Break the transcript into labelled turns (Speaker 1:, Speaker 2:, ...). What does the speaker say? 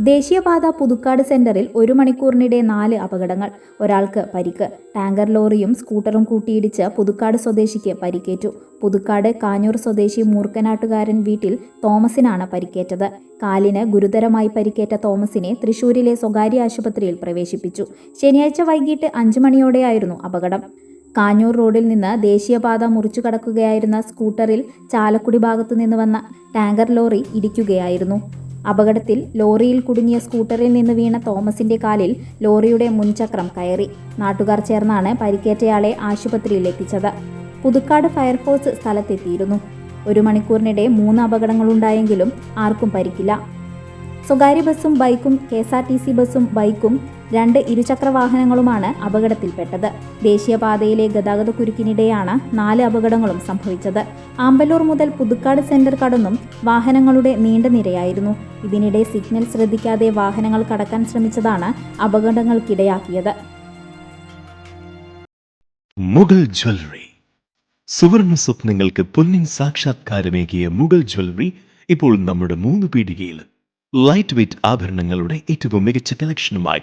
Speaker 1: ദേശീയപാത പുതുക്കാട് സെന്ററിൽ ഒരു മണിക്കൂറിനിടെ നാല് അപകടങ്ങൾ. ഒരാൾക്ക് പരിക്ക്. ടാങ്കർ ലോറിയും സ്കൂട്ടറും കൂട്ടിയിടിച്ച് പുതുക്കാട് സ്വദേശിക്ക് പരിക്കേറ്റു. പുതുക്കാട് കാഞ്ഞൂർ സ്വദേശി മൂർക്കനാട്ടുകാരൻ വീട്ടിൽ തോമസിനാണ് പരിക്കേറ്റത്. കാലിന് ഗുരുതരമായി പരിക്കേറ്റ തോമസിനെ തൃശൂരിലെ സ്വകാര്യ ആശുപത്രിയിൽ പ്രവേശിപ്പിച്ചു. ശനിയാഴ്ച വൈകിട്ട് അഞ്ചു മണിയോടെയായിരുന്നു അപകടം. കാഞ്ഞൂർ റോഡിൽ നിന്ന് ദേശീയപാത മുറിച്ചു കടക്കുകയായിരുന്ന സ്കൂട്ടറിൽ ചാലക്കുടി ഭാഗത്തു നിന്ന് വന്ന ടാങ്കർ ലോറി ഇടിക്കുകയായിരുന്നു. അപകടത്തിൽ ലോറിയിൽ കുടുങ്ങിയ സ്കൂട്ടറിൽ നിന്ന് വീണ തോമസിന്റെ കാലിൽ ലോറിയുടെ മുൻചക്രം കയറി. നാട്ടുകാർ ചേർന്നാണ് പരിക്കേറ്റയാളെ ആശുപത്രിയിൽ എത്തിച്ചത്. പുതുക്കാട് ഫയർഫോഴ്സ് സ്ഥലത്തെത്തിയിരുന്നു. ഒരു മണിക്കൂറിനിടെ മൂന്ന് അപകടങ്ങളുണ്ടായെങ്കിലും ആർക്കും പരിക്കില്ല. സ്വകാര്യ ബസ്സും ബൈക്കും K S R T C ബസ്സും ബൈക്കും രണ്ട് ഇരുചക്ര വാഹനങ്ങളുമാണ് അപകടത്തിൽപ്പെട്ടത്. ദേശീയപാതയിലെ ഗതാഗത കുരുക്കിനിടെയാണ് നാല് അപകടങ്ങളും സംഭവിച്ചത്. ആമ്പല്ലൂർ മുതൽ പുതുക്കാട് സെന്റർ കടന്നും വാഹനങ്ങളുടെ നീണ്ട നിരയായിരുന്നു. ഇതിനിടെ സിഗ്നൽ ശ്രദ്ധിക്കാതെ വാഹനങ്ങൾ കടക്കാൻ ശ്രമിച്ചതാണ് അപകടങ്ങൾക്കിടയാക്കിയത്.
Speaker 2: മുഗൾ ജ്വല്ലറി. സുവർണ സ്വപ്നങ്ങൾക്ക് പൊന്നിൻ സാക്ഷാത്കാരമേകിയ മുഗൾ ജ്വല്ലറി ഇപ്പോൾ നമ്മുടെ മൂന്ന് പീടികയിൽ ലൈറ്റ് വെയ്റ്റ് ആഭരണങ്ങളുടെ ഏറ്റവും മികച്ച കളക്ഷനുമായി